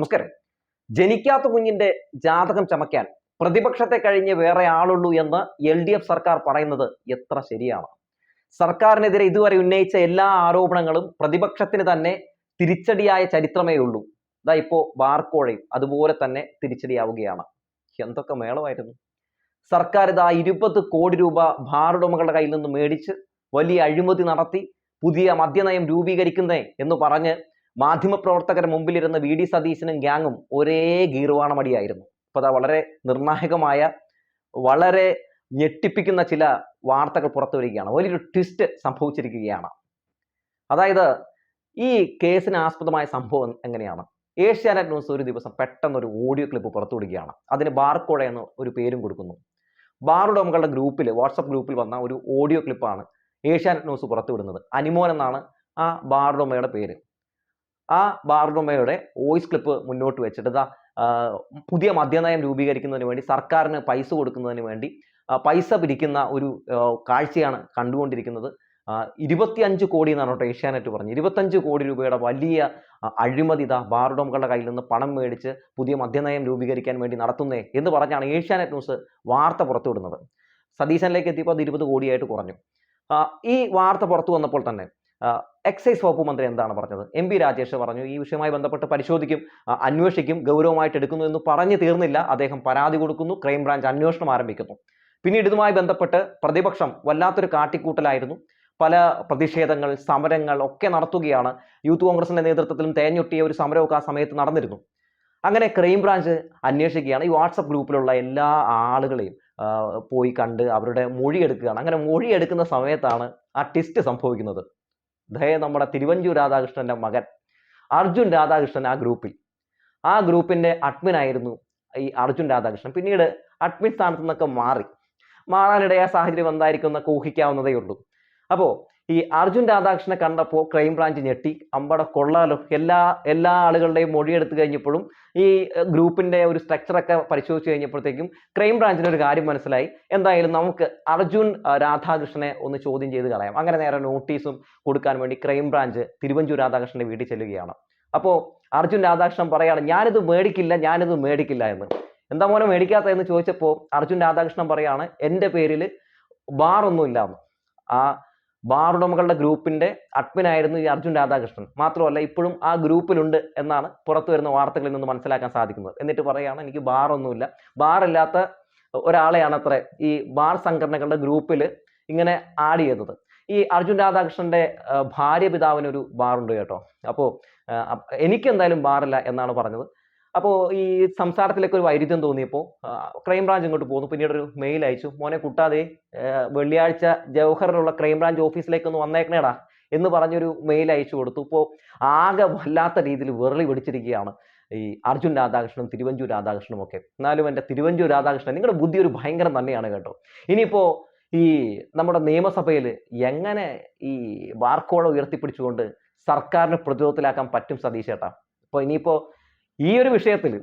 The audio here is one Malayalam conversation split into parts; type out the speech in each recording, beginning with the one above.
നമസ്കാരം. ജനിക്കാത്ത കുഞ്ഞിന്റെ ജാതകം ചമയ്ക്കാൻ പ്രതിപക്ഷത്തെ കഴിഞ്ഞ് വേറെ ആളുള്ളൂ എന്ന് എൽ ഡി എഫ് സർക്കാർ പറയുന്നത് എത്ര ശരിയാണ്? സർക്കാരിനെതിരെ ഇതുവരെ ഉന്നയിച്ച എല്ലാ ആരോപണങ്ങളും പ്രതിപക്ഷത്തിന് തന്നെ തിരിച്ചടിയായ ചരിത്രമേ ഉള്ളൂ. ഇതാ ഇപ്പോ ബാർക്കോഴയും അതുപോലെ തന്നെ തിരിച്ചടിയാവുകയാണ്. എന്തൊക്കെ മേളമായിരുന്നു? സർക്കാർ ഇതാ ഇരുപത് കോടി രൂപ ഭാറുടമകളുടെ കയ്യിൽ നിന്ന് മേടിച്ച് വലിയ അഴിമതി നടത്തി പുതിയ മദ്യനയം രൂപീകരിക്കുന്നേ എന്ന് പറഞ്ഞ് മാധ്യമപ്രവർത്തകരുടെ മുമ്പിലിരുന്ന വി ഡി സതീശനും ഗ്യാങ്ങും ഒരേ ഗീർവാണമടിയായിരുന്നു. ഇപ്പോൾ അതാ വളരെ നിർണായകമായ വളരെ ഞെട്ടിപ്പിക്കുന്ന ചില വാർത്തകൾ പുറത്തു വരികയാണ് വലിയൊരു ട്വിസ്റ്റ് സംഭവിച്ചിരിക്കുകയാണ്. അതായത് ഈ കേസിന് ആസ്പദമായ സംഭവം എങ്ങനെയാണ്? ഏഷ്യാനെറ്റ് ന്യൂസ് ഒരു ദിവസം പെട്ടെന്ന് ഒരു ഓഡിയോ ക്ലിപ്പ് പുറത്തുവിടുകയാണ്. അതിന് ബാർക്കോഴ എന്ന് ഒരു പേരും കൊടുക്കുന്നു. ബാറുടമകളുടെ ഗ്രൂപ്പിൽ വാട്സപ്പ് ഗ്രൂപ്പിൽ വന്ന ഒരു ഓഡിയോ ക്ലിപ്പാണ് ഏഷ്യാനെറ്റ് ന്യൂസ് പുറത്തുവിടുന്നത്. അനിമോൻ എന്നാണ് ആ ബാറുടമയുടെ പേര്. ആ ബാർഡോമയുടെ വോയിസ് ക്ലിപ്പ് മുന്നോട്ട് വെച്ചിട്ട് ഇതാ പുതിയ മദ്യനയം രൂപീകരിക്കുന്നതിന് വേണ്ടി സർക്കാരിന് പൈസ കൊടുക്കുന്നതിന് വേണ്ടി പൈസ പിരിക്കുന്ന ഒരു കാഴ്ചയാണ് കണ്ടുകൊണ്ടിരിക്കുന്നത്. ഇരുപത്തിയഞ്ച് കോടി എന്നാണ് കേട്ടോ ഏഷ്യാനെറ്റ് പറഞ്ഞത്. ഇരുപത്തഞ്ച് കോടി രൂപയുടെ വലിയ അഴിമതി ഇതാ ബാറുടമകളുടെ കയ്യിൽ നിന്ന് പണം മേടിച്ച് പുതിയ മദ്യനയം രൂപീകരിക്കാൻ വേണ്ടി നടത്തുന്നേ എന്ന് പറഞ്ഞാണ് ഏഷ്യാനെറ്റ് ന്യൂസ് വാർത്ത പുറത്തുവിടുന്നത്. സതീശനിലേക്ക് എത്തിയപ്പോൾ അത് ഇരുപത് കോടിയായിട്ട് കുറഞ്ഞു. ഈ വാർത്ത പുറത്തു വന്നപ്പോൾ തന്നെ എക്സൈസ് വകുപ്പ് മന്ത്രി എന്താണ് പറഞ്ഞത്? എം പി രാജേഷ് പറഞ്ഞു ഈ വിഷയവുമായി ബന്ധപ്പെട്ട് പരിശോധിക്കും അന്വേഷിക്കും ഗൗരവമായിട്ട് എടുക്കുന്നു എന്ന് പറഞ്ഞു തീർന്നില്ല. അദ്ദേഹം പരാതി കൊടുക്കുന്നു ക്രൈംബ്രാഞ്ച് അന്വേഷണം ആരംഭിക്കുന്നു. പിന്നീട് ഇതുമായി ബന്ധപ്പെട്ട് പ്രതിപക്ഷം വല്ലാത്തൊരു കാട്ടിക്കൂട്ടലായിരുന്നു. പല പ്രതിഷേധങ്ങൾ സമരങ്ങൾ ഒക്കെ നടത്തുകയാണ്. യൂത്ത് കോൺഗ്രസിന്റെ നേതൃത്വത്തിലും തേഞ്ഞൊട്ടിയ ഒരു സമരമൊക്കെ ആ സമയത്ത് നടന്നിരുന്നു. അങ്ങനെ ക്രൈംബ്രാഞ്ച് അന്വേഷിക്കുകയാണ്. ഈ വാട്സപ്പ് ഗ്രൂപ്പിലുള്ള എല്ലാ ആളുകളെയും പോയി കണ്ട് അവരുടെ മൊഴിയെടുക്കുകയാണ്. അങ്ങനെ മൊഴിയെടുക്കുന്ന സമയത്താണ് ആ ടെസ്റ്റ് സംഭവിക്കുന്നത്. ദേ നമ്മുടെ തിരുവഞ്ചൂർ രാധാകൃഷ്ണന്റെ മകൻ. അർജുൻ രാധാകൃഷ്ണൻ ആ ഗ്രൂപ്പിൽ ആ ഗ്രൂപ്പിന്റെ അഡ്മിൻ ആയിരുന്നു ഈ അർജുൻ രാധാകൃഷ്ണൻ. പിന്നീട് അഡ്മിൻ സ്ഥാനത്ത് നിന്നൊക്കെ മാറി. മാറാനിടയായ സാഹചര്യം എന്തായിരിക്കും എന്നൊക്കെ ഊഹിക്കാവുന്നതേ ഉള്ളൂ. അപ്പോൾ ഈ അർജുൻ രാധാകൃഷ്ണനെ കണ്ടപ്പോൾ ക്രൈംബ്രാഞ്ച് ഞെട്ടി. അമ്പട കൊള്ളാലോ. എല്ലാ എല്ലാ ആളുകളുടെയും മൊഴിയെടുത്ത് കഴിഞ്ഞപ്പോഴും ഈ ഗ്രൂപ്പിന്റെ ഒരു സ്ട്രക്ചറൊക്കെ പരിശോധിച്ച് കഴിഞ്ഞപ്പോഴത്തേക്കും ക്രൈംബ്രാഞ്ചിന് ഒരു കാര്യം മനസ്സിലായി. എന്തായാലും നമുക്ക് അർജുൻ രാധാകൃഷ്ണനെ ഒന്ന് ചോദ്യം ചെയ്ത് കളയാം. അങ്ങനെ നേരെ നോട്ടീസും കൊടുക്കാൻ വേണ്ടി ക്രൈംബ്രാഞ്ച് തിരുവഞ്ചൂർ രാധാകൃഷ്ണന്റെ വീട്ടിൽ ചെല്ലുകയാണ്. അപ്പോൾ അർജുൻ രാധാകൃഷ്ണൻ പറയാണ് ഞാനിത് മേടിക്കില്ല ഞാനിത് മേടിക്കില്ല എന്ന്. എന്താ മോനെ മേടിക്കാത്ത? എന്ന് ചോദിച്ചപ്പോൾ അർജുൻ രാധാകൃഷ്ണൻ പറയാണ് എന്റെ പേരിൽ ബാറൊന്നും ഇല്ല എന്ന്. ആ ബാർ ഉടമകളുടെ ഗ്രൂപ്പിന്റെ അഡ്മിൻ ആയിരുന്നു ഈ അർജുൻ രാധാകൃഷ്ണൻ. മാത്രമല്ല ഇപ്പോഴും ആ ഗ്രൂപ്പിലുണ്ട് എന്നാണ് പുറത്തു വരുന്ന വാർത്തകളിൽ നിന്ന് മനസ്സിലാക്കാൻ സാധിക്കുന്നത്. എന്നിട്ട് പറയുകയാണ് എനിക്ക് ബാറൊന്നുമില്ല. ബാർ ഇല്ലാത്ത ഒരാളെയാണ് അത്ര ഈ ബാർ സംഘടനകളുടെ ഗ്രൂപ്പിൽ ഇങ്ങനെ ആഡ് ചെയ്തത്. ഈ അർജുൻ രാധാകൃഷ്ണന്റെ ഭാര്യ പിതാവിനൊരു ബാറുണ്ട് കേട്ടോ. അപ്പോൾ എനിക്ക് എന്തായാലും ബാറില്ല എന്നാണ് പറഞ്ഞത്. അപ്പോൾ ഈ സംസാരത്തിലൊക്കെ ഒരു വൈരുദ്ധ്യം തോന്നിയപ്പോൾ ക്രൈംബ്രാഞ്ച് ഇങ്ങോട്ട് പോന്നു. പിന്നീട് ഒരു മെയിൽ അയച്ചു. മോനെ കുട്ടാതെ വെള്ളിയാഴ്ച ജവഹറിലുള്ള ക്രൈംബ്രാഞ്ച് ഓഫീസിലേക്ക് ഒന്ന് വന്നേക്കണേടാ എന്ന് പറഞ്ഞൊരു മെയിൽ അയച്ചു കൊടുത്തു. ഇപ്പോൾ ആകെ വല്ലാത്ത രീതിയിൽ വിറളി പിടിച്ചിരിക്കുകയാണ് ഈ അർജുൻ രാധാകൃഷ്ണനും തിരുവഞ്ചൂർ രാധാകൃഷ്ണനും ഒക്കെ. എന്നാലും എന്റെ തിരുവഞ്ചൂർ രാധാകൃഷ്ണൻ നിങ്ങളുടെ ബുദ്ധി ഒരു ഭയങ്കരം തന്നെയാണ് കേട്ടോ. ഇനിയിപ്പോൾ ഈ നമ്മുടെ നിയമസഭയിൽ എങ്ങനെ ഈ ബാർക്കോള ഉയർത്തിപ്പിടിച്ചുകൊണ്ട് സർക്കാരിനെ പ്രതിരോധത്തിലാക്കാൻ പറ്റും സതീഷ് ചേട്ടാ അപ്പോൾ ഇനിയിപ്പോൾ ഈ ഒരു വിഷയത്തിൽ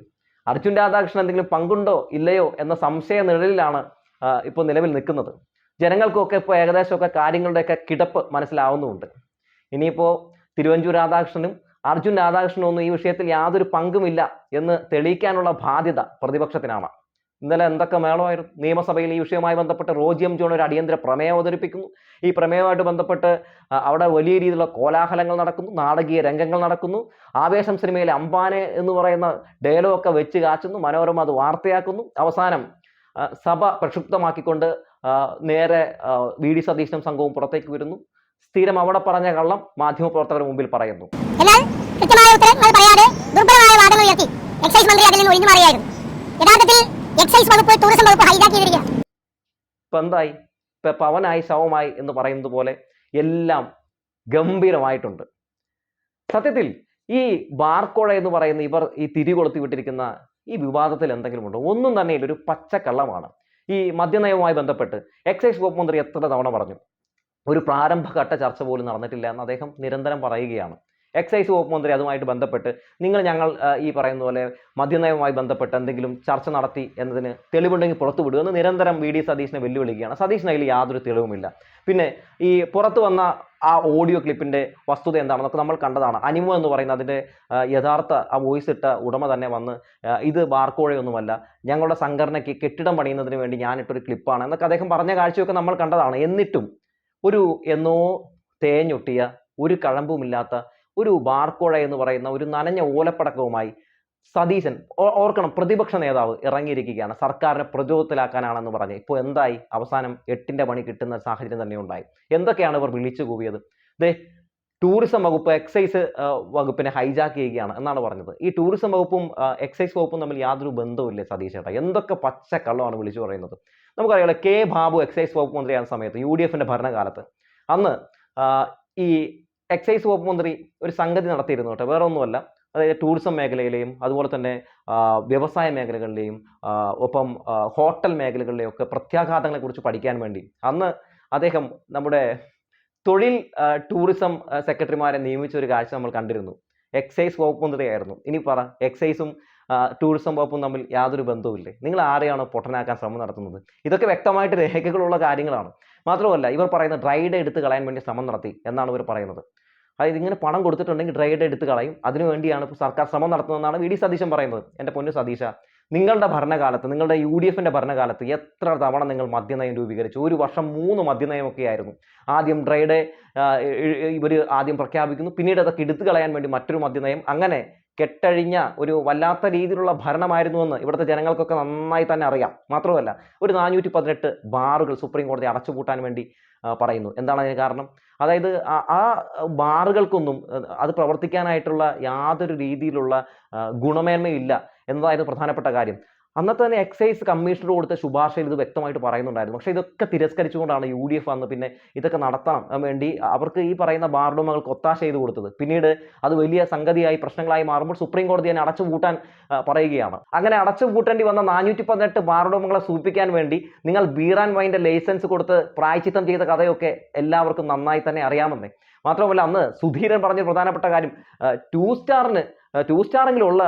അർജുൻ രാധാകൃഷ്ണൻ എന്തെങ്കിലും പങ്കുണ്ടോ ഇല്ലയോ എന്ന സംശയ നിഴലിലാണ് ഇപ്പോൾ നിലവിൽ നിൽക്കുന്നത്. ജനങ്ങൾക്കൊക്കെ ഇപ്പോൾ ഏകദേശമൊക്കെ കാര്യങ്ങളുടെയൊക്കെ കിടപ്പ് മനസ്സിലാവുന്നുമുണ്ട്. ഇനിയിപ്പോൾ തിരുവഞ്ചൂർ രാധാകൃഷ്ണനും അർജുൻ രാധാകൃഷ്ണനും ഒന്നും ഈ വിഷയത്തിൽ യാതൊരു പങ്കുമില്ല എന്ന് തെളിയിക്കാനുള്ള ബാധ്യത പ്രതിപക്ഷത്തിനാണ്. ഇന്നലെ എന്തൊക്കെ മേളമായിരുന്നു? നിയമസഭയിൽ ഈ വിഷയവുമായി ബന്ധപ്പെട്ട് റോജിയം ജോൺ ഒരു അടിയന്തര പ്രമേയം അവതരിപ്പിക്കുന്നു. ഈ പ്രമേയവുമായിട്ട് ബന്ധപ്പെട്ട് അവിടെ വലിയ രീതിയിലുള്ള കോലാഹലങ്ങൾ നടക്കുന്നു നാടകീയ രംഗങ്ങൾ നടക്കുന്നു. ആവേശം സിനിമയിലെ അമ്പാനെ എന്ന് പറയുന്ന ഡയലോഗൊക്കെ വെച്ച് കാച്ചുന്നു. മനോരമ അത് വാർത്തയാക്കുന്നു. അവസാനം സഭ പ്രക്ഷുബ്ധമാക്കിക്കൊണ്ട് നേരെ വി. ഡി. സതീശനും സംഘവും പുറത്തേക്ക് വരുന്നു. സ്ഥിരം അവിടെ പറഞ്ഞ കള്ളം മാധ്യമപ്രവർത്തകരുടെ മുമ്പിൽ പറയുന്നു. ഉത്തരങ്ങൾ പറയാതെ ദുർബലമായ വാദങ്ങൾ ഉയർത്തി. എക്സൈസ് മന്ത്രി ഒഴിഞ്ഞു യഥാർത്ഥത്തിൽ എക്സൈസ് വകുപ്പ് ടൂറിസം വകുപ്പ് ഹൈജാക്കിയിരിക്കുക ഇപ്പൊ ഇപ്പൊ പവനായി ശവമായി എന്ന് പറയുന്നത് പോലെ എല്ലാം ഗംഭീരമായിട്ടുണ്ട്. സത്യത്തിൽ ഈ ബാർക്കോഴ എന്ന് പറയുന്ന ഇവർ ഈ തിരികൊളുത്തി വിട്ടിരിക്കുന്ന ഈ വിവാദത്തിൽ എന്തെങ്കിലും ഉണ്ടോ? ഒന്നും തന്നെ ഇല്ല ഒരു പച്ചക്കള്ളമാണ്. ഈ മദ്യനയവുമായി ബന്ധപ്പെട്ട് എക്സൈസ് വകുപ്പ് മന്ത്രി എത്ര തവണ പറഞ്ഞു? ഒരു പ്രാരംഭഘട്ട ചർച്ച പോലും നടന്നിട്ടില്ല എന്ന് അദ്ദേഹം നിരന്തരം പറയുകയാണ്. എക്സൈസ് വകുപ്പ് മന്ത്രി അതുമായിട്ട് ബന്ധപ്പെട്ട് നിങ്ങൾ ഞങ്ങൾ ഈ പറയുന്ന പോലെ മദ്യനയവുമായി ബന്ധപ്പെട്ട് എന്തെങ്കിലും ചർച്ച നടത്തി എന്നതിന് തെളിവുണ്ടെങ്കിൽ പുറത്തു വിടുക എന്ന് നിരന്തരം വി ഡി സതീഷിനെ വെല്ലുവിളിക്കുകയാണ്. സതീഷിന് അതിൽ യാതൊരു തെളിവുമില്ല. പിന്നെ ഈ പുറത്തു വന്ന ആ ഓഡിയോ ക്ലിപ്പിന്റെ വസ്തുത എന്താണെന്നൊക്കെ നമ്മൾ കണ്ടതാണ്. അനിമോ എന്ന് പറയുന്ന അതിന്റെ യഥാർത്ഥ ആ വോയിസ് ഇട്ട ഉടമ തന്നെ വന്ന് ഇത് ബാർക്കോഴയൊന്നുമല്ല ഞങ്ങളുടെ സംഘടനയ്ക്ക് കെട്ടിടം പണിയുന്നതിന് വേണ്ടി ഞാനിട്ടൊരു ക്ലിപ്പാണ് എന്നൊക്കെ അദ്ദേഹം പറഞ്ഞ കാഴ്ചയൊക്കെ നമ്മൾ കണ്ടതാണ്. എന്നിട്ടും ഒരു എന്നോ തേഞ്ഞൊട്ടിയ ഒരു കഴമ്പുമില്ലാത്ത ഒരു ബാർക്കോഴ എന്ന് പറയുന്ന ഒരു നനഞ്ഞ ഓലപ്പടക്കവുമായി സതീശൻ ഓർക്കണം പ്രതിപക്ഷ നേതാവ് ഇറങ്ങിയിരിക്കുകയാണ്. സർക്കാരിനെ പ്രതിരോധത്തിലാക്കാനാണെന്ന് പറഞ്ഞ്. ഇപ്പോൾ എന്തായി? അവസാനം എട്ടിന്റെ പണി കിട്ടുന്ന സാഹചര്യം തന്നെ ഉണ്ടായി. എന്തൊക്കെയാണ് ഇവർ വിളിച്ചു കൂവിയത്? ദേ ടൂറിസം വകുപ്പ് എക്സൈസ് വകുപ്പിനെ ഹൈജാക്ക് ചെയ്യുകയാണ് എന്നാണ് പറഞ്ഞത്. ഈ ടൂറിസം വകുപ്പും എക്സൈസ് വകുപ്പും തമ്മിൽ യാതൊരു ബന്ധവുമില്ലേ സതീഷ് ചേട്ടാ എന്തൊക്കെ പച്ചക്കള്ളമാണ് വിളിച്ചു പറയുന്നത്. നമുക്കറിയാലോ കെ ബാബു എക്സൈസ് വകുപ്പ് മന്ത്രിയാകുന്ന സമയത്ത് യു ഡി എഫിന്റെ ഭരണകാലത്ത് അന്ന് ഈ എക്സൈസ് വകുപ്പ് മന്ത്രി ഒരു സംഗതി നടത്തിയിരുന്നു കേട്ടോ. വേറെ ഒന്നുമല്ല അതായത് ടൂറിസം മേഖലയിലെയും അതുപോലെ തന്നെ വ്യവസായ മേഖലകളിലെയും ഒപ്പം ഹോട്ടൽ മേഖലകളിലെയും ഒക്കെ പ്രത്യാഘാതങ്ങളെക്കുറിച്ച് പഠിക്കാൻ വേണ്ടി. അന്ന് അദ്ദേഹം നമ്മുടെ തൊഴിൽ ടൂറിസം സെക്രട്ടറിമാരെ നിയമിച്ച ഒരു കാഴ്ച നമ്മൾ കണ്ടിരുന്നു. എക്സൈസ് വകുപ്പ് മന്ത്രിയായിരുന്നു ഇനി പറ എക്സൈസും ടൂറിസം വകുപ്പും തമ്മിൽ യാതൊരു ബന്ധവുമില്ലേ? നിങ്ങൾ ആരെയാണ് പൊട്ടനാക്കാൻ ശ്രമം നടത്തുന്നത്? ഇതൊക്കെ വ്യക്തമായിട്ട് രേഖകളുള്ള കാര്യങ്ങളാണ്. മാത്രമല്ല ഇവർ പറയുന്നത് ഡ്രൈഡ് എടുത്ത് കളയാൻ വേണ്ടി ശ്രമം നടത്തി എന്നാണ് ഇവർ പറയുന്നത്. അതായത് ഇങ്ങനെ പണം കൊടുത്തിട്ടുണ്ടെങ്കിൽ ഡ്രൈഡ് എടുത്ത് കളയും. അതിനുവേണ്ടിയാണ് ഇപ്പോൾ സർക്കാർ ശ്രമം നടത്തുന്നതെന്നാണ് വി. ഡി. സതീശൻ പറയുന്നത്. എന്റെ പൊന്നു സതീശ നിങ്ങളുടെ ഭരണകാലത്ത് നിങ്ങളുടെ യു ഡി എഫിന്റെ ഭരണകാലത്ത് എത്ര തവണ നിങ്ങൾ മദ്യനയം രൂപീകരിച്ചു? ഒരു വർഷം മൂന്ന് മദ്യനയമൊക്കെ ആയിരുന്നു. ആദ്യം ഡ്രൈഡേ ഇവർ ആദ്യം പ്രഖ്യാപിക്കുന്നു. പിന്നീട് അതൊക്കെ എടുത്തു കളയാൻ വേണ്ടി മറ്റൊരു മദ്യനയം. അങ്ങനെ കെട്ടഴിഞ്ഞ ഒരു വല്ലാത്ത രീതിയിലുള്ള ഭരണമായിരുന്നുവെന്ന് ഇവിടുത്തെ ജനങ്ങൾക്കൊക്കെ നന്നായി തന്നെ അറിയാം. മാത്രമല്ല ഒരു നാനൂറ്റി പതിനെട്ട് ബാറുകൾ സുപ്രീം കോടതി അടച്ചുപൂട്ടാൻ വേണ്ടി പറയുന്നു. എന്താണ് അതിന് കാരണം? അതായത് ആ- ബാറുകൾക്കൊന്നും അത് പ്രവർത്തിക്കാനായിട്ടുള്ള യാതൊരു രീതിയിലുള്ള ആ, ഗുണമേന്മയും ഇല്ല എന്നതായിരുന്നു പ്രധാനപ്പെട്ട കാര്യം. അന്നത്തെ തന്നെ എക്സൈസ് കമ്മീഷണർ കൊടുത്ത ശുപാർശയിൽ ഇത് വ്യക്തമായിട്ട് പറയുന്നുണ്ടായിരുന്നു. പക്ഷേ ഇതൊക്കെ തിരസ്കരിച്ചുകൊണ്ടാണ് യു ഡി എഫ് അന്ന് പിന്നെ ഇതൊക്കെ നടത്താൻ വേണ്ടി അവർക്ക് ഈ പറയുന്ന ബാർഡുമകൾക്ക് ഒത്താശ ചെയ്ത് കൊടുത്തത്. പിന്നീട് അത് വലിയ സംഗതിയായി പ്രശ്നങ്ങളായി മാറുമ്പോൾ സുപ്രീം കോടതി തന്നെ അടച്ചു പൂട്ടാൻ പറയുകയാണ്. അങ്ങനെ അടച്ചു പൂട്ടേണ്ടി വന്ന നാനൂറ്റി പതിനെട്ട് ബാർഡുമകളെ സൂചിപ്പിക്കാൻ വേണ്ടി നിങ്ങൾ ആൻഡ് വൈന്റെ ലൈസൻസ് കൊടുത്ത് പ്രായച്ചിത്തം ചെയ്ത കഥയൊക്കെ എല്ലാവർക്കും നന്നായി തന്നെ അറിയാമെന്നേ. മാത്രമല്ല അന്ന് സുധീരൻ പറഞ്ഞ പ്രധാനപ്പെട്ട കാര്യം ടു സ്റ്റാറിന് ടു സ്റ്റാറെങ്കിലുള്ള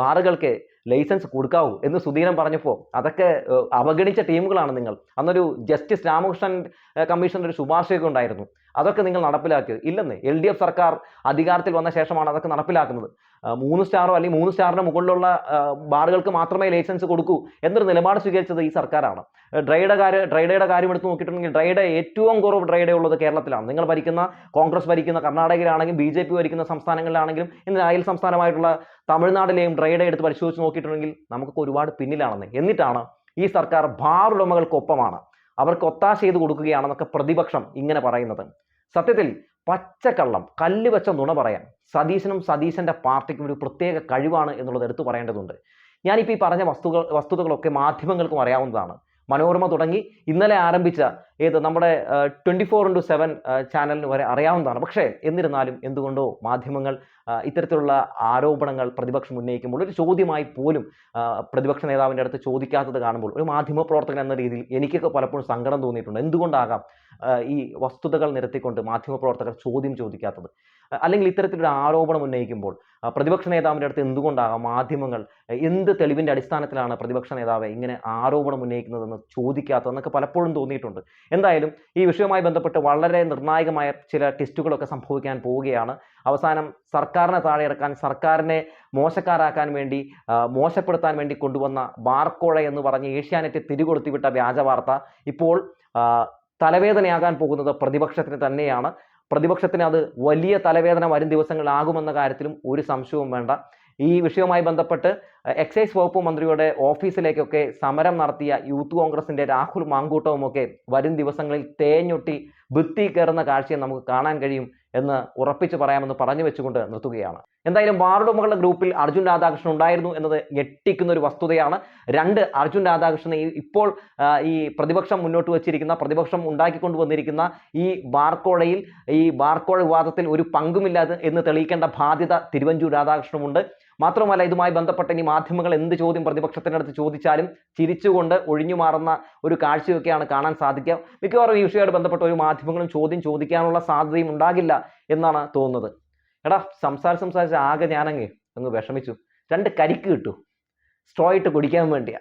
ബാറുകൾക്ക് ലൈസൻസ് കൊടുക്കാവൂ എന്ന് സുധീരൻ പറഞ്ഞപ്പോൾ അതൊക്കെ അവഗണിച്ച ടീമുകളാണ് നിങ്ങൾ. അന്നൊരു ജസ്റ്റിസ് രാമകൃഷ്ണൻ കമ്മീഷന്റെ ഒരു ശുപാർശയൊക്കെ ഉണ്ടായിരുന്നു. അതൊക്കെ നിങ്ങൾ നടപ്പിലാക്കിയത്. ഇല്ലെന്ന് എൽ ഡി എഫ് സർക്കാർ അധികാരത്തിൽ വന്ന ശേഷമാണ് അതൊക്കെ നടപ്പിലാക്കുന്നത്. മൂന്ന് സ്റ്റാറോ അല്ലെങ്കിൽ മൂന്ന് സ്റ്റാറിന് മുകളിലുള്ള ബാറുകൾക്ക് മാത്രമേ ലൈസൻസ് കൊടുക്കൂ എന്നൊരു നിലപാട് സ്വീകരിച്ചത് ഈ സർക്കാരാണ്. ഡ്രൈഡ കാര്യം ഡ്രൈഡയുടെ കാര്യം എടുത്ത് നോക്കിയിട്ടുണ്ടെങ്കിൽ ഡ്രൈഡ ഏറ്റവും കുറവ് ഡ്രൈഡേ ഉള്ളത് കേരളത്തിലാണ്. നിങ്ങൾ ഭരിക്കുന്ന കോൺഗ്രസ് ഭരിക്കുന്ന കർണാടകയിലാണെങ്കിലും ബി ജെ പി ഭരിക്കുന്ന സംസ്ഥാനങ്ങളിലാണെങ്കിലും ഇന്ന് അയൽ സംസ്ഥാനമായിട്ടുള്ള തമിഴ്നാട്ടിലെയും ഡ്രൈഡ എടുത്ത് പരിശോധിച്ച് നോക്കിയിട്ടുണ്ടെങ്കിൽ നമുക്കൊക്കെ ഒരുപാട് പിന്നിലാണെന്ന്. എന്നിട്ടാണ് ഈ സർക്കാർ ബാർ ഉടമകൾക്കൊപ്പമാണ് അവർക്ക് ഒത്താശ ചെയ്ത് കൊടുക്കുകയാണെന്നൊക്കെ പ്രതിപക്ഷം ഇങ്ങനെ പറയുന്നത്. സത്യത്തിൽ പച്ചക്കള്ളം കല്ല് വെച്ച നുണ പറയാൻ സതീശനും സതീശന്റെ പാർട്ടിക്കും ഒരു പ്രത്യേക കഴിവാണ് എന്നുള്ളത് എടുത്തു പറയേണ്ടതുണ്ട്. ഞാനിപ്പോൾ ഈ പറഞ്ഞ വസ്തുക്കൾ വസ്തുതകളൊക്കെ മാധ്യമങ്ങൾക്കും അറിയാവുന്നതാണ്. മനോരമ തുടങ്ങി ഇന്നലെ ആരംഭിച്ച ഏത് നമ്മുടെ ട്വന്റി ഫോർ ഇന്റു സെവൻ ചാനലിന് വരെ അറിയാവുന്നതാണ്. പക്ഷേ എന്നിരുന്നാലും എന്തുകൊണ്ടോ മാധ്യമങ്ങൾ ഇത്തരത്തിലുള്ള ആരോപണങ്ങൾ പ്രതിപക്ഷം ഉന്നയിക്കുമ്പോൾ ഒരു ചോദ്യമായി പോലും പ്രതിപക്ഷ നേതാവിന്റെ അടുത്ത് ചോദിക്കാത്തത് കാണുമ്പോൾ ഒരു മാധ്യമ പ്രവർത്തകൻ എന്ന രീതിയിൽ എനിക്കൊക്കെ പലപ്പോഴും സങ്കടം തോന്നിയിട്ടുണ്ട്. എന്തുകൊണ്ടാകാം ഈ വസ്തുതകൾ നിരത്തിക്കൊണ്ട് മാധ്യമ പ്രവർത്തകർ ചോദ്യം ചോദിക്കാത്തത്? അല്ലെങ്കിൽ ഇത്തരത്തിലൊരു ആരോപണം ഉന്നയിക്കുമ്പോൾ പ്രതിപക്ഷ നേതാവിന്റെ അടുത്ത് എന്തുകൊണ്ടാകാം മാധ്യമങ്ങൾ എന്ത് തെളിവിന്റെ അടിസ്ഥാനത്തിലാണ് പ്രതിപക്ഷ നേതാവ് ഇങ്ങനെ ആരോപണം ഉന്നയിക്കുന്നതെന്ന് ചോദിക്കാത്തതെന്നൊക്കെ പലപ്പോഴും തോന്നിയിട്ടുണ്ട്. എന്തായാലും ഈ വിഷയവുമായി ബന്ധപ്പെട്ട് വളരെ നിർണായകമായ ചില ടെസ്റ്റുകളൊക്കെ സംഭവിക്കാൻ പോവുകയാണ്. അവസാനം സർക്കാരിനെ താഴെ ഇറക്കാൻ സർക്കാരിനെ മോശക്കാരാക്കാൻ വേണ്ടി മോശപ്പെടുത്താൻ വേണ്ടി കൊണ്ടുവന്ന ബാർക്കോഴ എന്ന് പറഞ്ഞ് ഏഷ്യാനെറ്റ് തിരികൊളുത്തിവിട്ട വ്യാജ വാർത്ത ഇപ്പോൾ തലവേദനയാകാൻ പോകുന്നത് പ്രതിപക്ഷത്തിന് തന്നെയാണ്. പ്രതിപക്ഷത്തിന് അത് വലിയ തലവേദന വരും ദിവസങ്ങളിലാകുമെന്ന കാര്യത്തിലും ഒരു സംശയവും വേണ്ട. ഈ വിഷയവുമായി ബന്ധപ്പെട്ട് എക്സൈസ് വകുപ്പ് മന്ത്രിയുടെ ഓഫീസിലേക്കൊക്കെ സമരം നടത്തിയ യൂത്ത് കോൺഗ്രസിന്റെ രാഹുൽ മാങ്കൂട്ടവുമൊക്കെ വരും ദിവസങ്ങളിൽ തേഞ്ഞൊട്ടി ഭിത്തി കയറുന്ന കാഴ്ചയെ നമുക്ക് കാണാൻ കഴിയും എന്ന് ഉറപ്പിച്ച് പറയാമെന്ന് പറഞ്ഞു വെച്ചുകൊണ്ട് നിർത്തുകയാണ്. എന്തായാലും വാർഡുമകളുടെ ഗ്രൂപ്പിൽ അർജുൻ രാധാകൃഷ്ണൻ ഉണ്ടായിരുന്നു എന്നത് ഞെട്ടിക്കുന്ന ഒരു വസ്തുതയാണ്. രണ്ട് അർജുൻ രാധാകൃഷ്ണൻ ഇപ്പോൾ ഈ പ്രതിപക്ഷം മുന്നോട്ട് വച്ചിരിക്കുന്ന പ്രതിപക്ഷം ഉണ്ടാക്കിക്കൊണ്ടു വന്നിരിക്കുന്ന ഈ ബാർക്കോഴയിൽ ഈ ബാർക്കോഴ വിവാദത്തിൽ ഒരു പങ്കുമില്ലാതെ എന്ന് തെളിയിക്കേണ്ട ബാധ്യത തിരുവഞ്ചൂർ രാധാകൃഷ്ണനുണ്ട് മാത്രമല്ല ഇതുമായി ബന്ധപ്പെട്ട ഇനി മാധ്യമങ്ങൾ എന്ത് ചോദ്യം പ്രതിപക്ഷത്തിന്റെ അടുത്ത് ചോദിച്ചാലും ചിരിച്ചുകൊണ്ട് ഒഴിഞ്ഞു മാറുന്ന ഒരു കാഴ്ചയൊക്കെയാണ് കാണാൻ സാധിക്കുക. മിക്കവാറും ഈ വിഷയമായിട്ട് ബന്ധപ്പെട്ട ഒരു മാധ്യമങ്ങളും ചോദ്യം ചോദിക്കാനുള്ള സാധ്യതയും ഉണ്ടാകില്ല എന്നാണ് തോന്നുന്നത്. എടാ സംസാരിച്ച് സംസാരിച്ച് ആകെ ഞാനങ്ങ് അങ്ങ് വിഷമിച്ചു. രണ്ട് കരിക്ക് കിട്ടു. സ്ട്രോ ഇട്ട് കുടിക്കാൻ വേണ്ടിയാ.